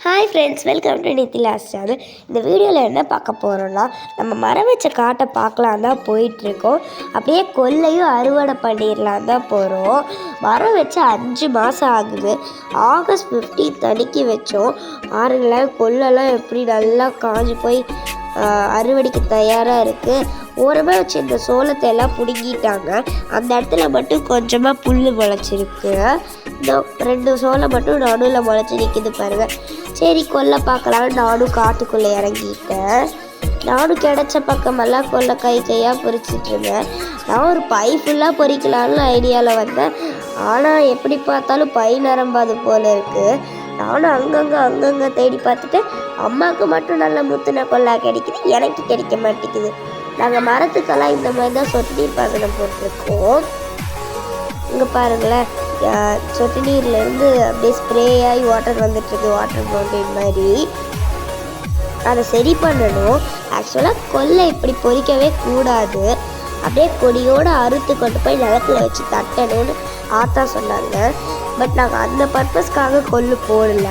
Hi friends welcome to Nithila's channel இந்த வீடியோவில் என்ன பார்க்க போகிறோன்னா நம்ம மரம் வச்ச காட்டை பார்க்கலாம் தான் போயிட்டுருக்கோம். அப்படியே கொல்லையும் அறுவடை பண்ணிடலாம் தான் போகிறோம் மரம் வச்சு அஞ்சு மாதம் ஆகுது. ஆகஸ்ட் ஃபிஃப்டீன் அன்னைக்கு வச்சோம். பாருங்களேன் கொல்லெல்லாம் எப்படி நல்லா காஞ்சி போய் அறுவடைக்கு தயாராக இருக்குது ஓரமாக வச்சு சோளத்தை எல்லாம் பிடுங்கிட்டாங்க. அந்த இடத்துல மட்டும் கொஞ்சமாக புல் முளைச்சிருக்கு. ரெண்டு சோளம் மட்டும் நடுவில் முளைச்சி நிற்கிது பாருங்க. சரி கொல்லை பார்க்கலான்னு நானும் காட்டுக்குள்ளே இறங்கிட்டேன். நானும் கிடச்ச பக்கமெல்லாம் கொல்லை கை கையாக பொறிச்சிட்ருந்தேன் நான் ஒரு பை ஃபுல்லாக பொறிக்கலான்னு ஐடியாவில் வந்தேன். ஆனால் எப்படி பார்த்தாலும் பை நரம்பாது போல இருக்குது நானும் அங்கங்கே அங்கங்கே தேடி பார்த்துட்டு அம்மாவுக்கு மட்டும் நல்ல முத்துன கொல்லா கிடைக்குது எனக்கு கிடைக்க மாட்டேங்குது. நாங்கள் மரத்துக்கெல்லாம் இந்த மாதிரி தான் சொட்டு நீர் பாசனம் போட்டிருக்கோம். இங்கே பாருங்களேன் சொட்டு நீர்லேருந்து அப்படியே ஸ்ப்ரே ஆகி வாட்டர் வந்துட்டுருக்கு வாட்டர் ஃபவுண்டைன் மாதிரி. அதை சரி பண்ணணும். ஆக்சுவலாக கொல்லை இப்படி பொறிக்கவே கூடாது. அப்படியே கொடியோடு அறுத்து கொண்டு போய் நிலத்துல வச்சு தட்டணும்னு ஆத்தா சொன்னாங்க. பட் நாங்கள் அந்த பர்பஸ்க்காக கொல்லு போடல.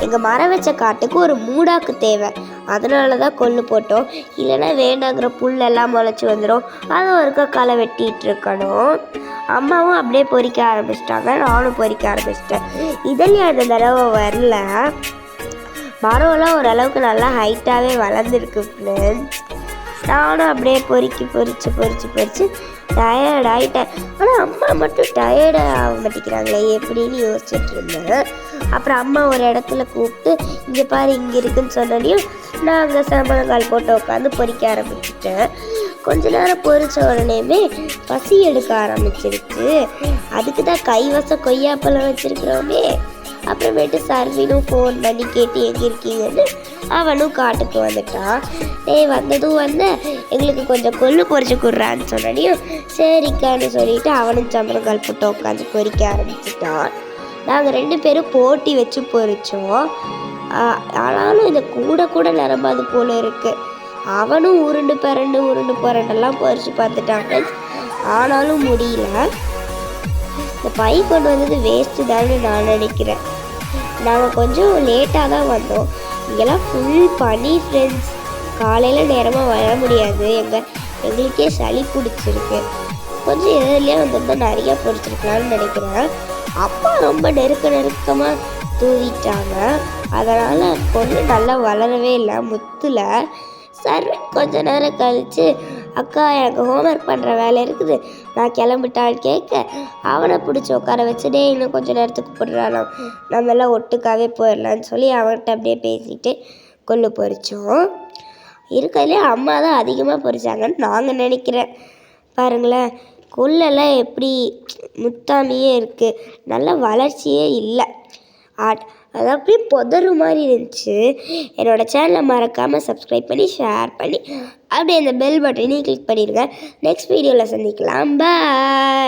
எங்கள் மரம் வச்ச காட்டுக்கு ஒரு மூடாக்கு தேவை. அதனால தான் கொல்லு போட்டோம். இல்லைன்னா வேண்டாங்கிற புல்லெல்லாம் முளைச்சி வந்துடும் அதை ஒருக்கா களை வெட்டிகிட்டு இருக்கணும். அம்மாவும் அப்படியே பொறிக்க ஆரம்பிச்சிட்டாங்க. நானும் பொறிக்க ஆரம்பிச்சிட்டேன். இதுலேயும் அந்த தடவை வரல. மரம்லாம் ஓரளவுக்கு நல்லா ஹைட்டாகவே வளர்ந்துருக்கு ஃப்ரெண்ட்ஸ் நானும் அப்படியே பொறுக்கி பொறிச்சு பொறிச்சு பொறிச்சு டயர்ட் ஆகிட்டேன் ஆனால் அம்மா மட்டும் டயர்டு ஆக மாட்டேங்கிறாங்களே எப்படின்னு யோசிச்சுட்டு இருந்தேன். அப்புறம் அம்மா ஒரு இடத்துல கூப்பிட்டு இங்கே பாரு இங்கே இருக்குன்னு சொன்னோடையும் நான் அங்கே சமணங்கால் போட்டு உட்காந்து பொறிக்க ஆரம்பிச்சிட்டேன். கொஞ்ச நேரம் பொறிச்ச உடனேமே பசி எடுக்க ஆரம்பிச்சிருச்சு. அதுக்கு தான் கைவசம் கொய்யாப்பழம் வச்சுருக்குறோமே. அப்புறமேட்டு சர்வினும் ஃபோன் பண்ணி கேட்டு எங்கே இருக்கீங்கன்னு அவனும் காட்டுக்கு வந்துட்டான். டேய் வந்ததும் வந்து எங்களுக்கு கொஞ்சம் கொள்ளு பொறிச்சு கொடுறான்னு சொன்னனையும் சரிக்கான்னு சொல்லிட்டு அவனும் சம்பளங்கால் போட்டு உட்காந்து பொறிக்க ஆரம்பிச்சிட்டான். நாங்கள் ரெண்டு பேரும் போட்டி வச்சு பொறிச்சோம். ஆனாலும் இந்த கூட கூட நிரம்பாது போல இருக்குது அவனும் உருண்டு பரண்டு உருண்டு பரண்டெல்லாம் பொறிச்சு பார்த்துட்டாங்க. ஆனாலும் முடியல. இந்த பை கொண்டு வந்தது வேஸ்ட்டு தான்னு நான் நினைக்கிறேன். நாங்கள் கொஞ்சம் லேட்டாக தான் வந்தோம். இங்கெல்லாம் ஃபுல் பனி ஃப்ரெண்ட்ஸ் காலையில் நேரமாக வர முடியாது. எங்கள் எங்களுக்கே சளி பிடிச்சிருக்கு. கொஞ்சம் எதிரிலே வந்திருந்தா நிறையா பிடிச்சிருக்கலாம்னு நினைக்கிறேன். அப்பா ரொம்ப நெருக்க நெருக்கமாக தூவிட்டாங்க. அதனால் பொண்ணு நல்லா வளரவே இல்லை முத்துல. சரி கொஞ்ச நேரம் கழித்து அக்கா எனக்கு ஹோம்ஒர்க் பண்ணுற வேலை இருக்குது. நான் கிளம்பிட்டான்னு கேட்க அவனை பிடிச்சி உட்கார வச்சு டேய் இன்னும் கொஞ்சம் நேரத்துக்கு போடுறானாம் நம்ம எல்லாம் ஒட்டுக்காவே போயிடலான்னு சொல்லி அவன்கிட்ட அப்படியே பேசிட்டு கொள்ளு பொறிச்சோம் இருக்கிறதுலே அம்மா தான் அதிகமாக பொறிச்சாங்கன்னு நாங்கள் நினைக்கிறேன். பாருங்களேன் கொள்ளெல்லாம் எப்படி முத்தாமையே இருக்குது நல்ல வளர்ச்சியே இல்லை. ஆர்ட் அது அப்படியே புதறு மாதிரி இருந்துச்சு. என்னோட சேனலை மறக்காமல் சப்ஸ்கிரைப் பண்ணி ஷேர் பண்ணி அப்படியே அந்த பெல் பட்டனையும் கிளிக் பண்ணிடுங்க. நெக்ஸ்ட் வீடியோவில் சந்திக்கலாம். பாய்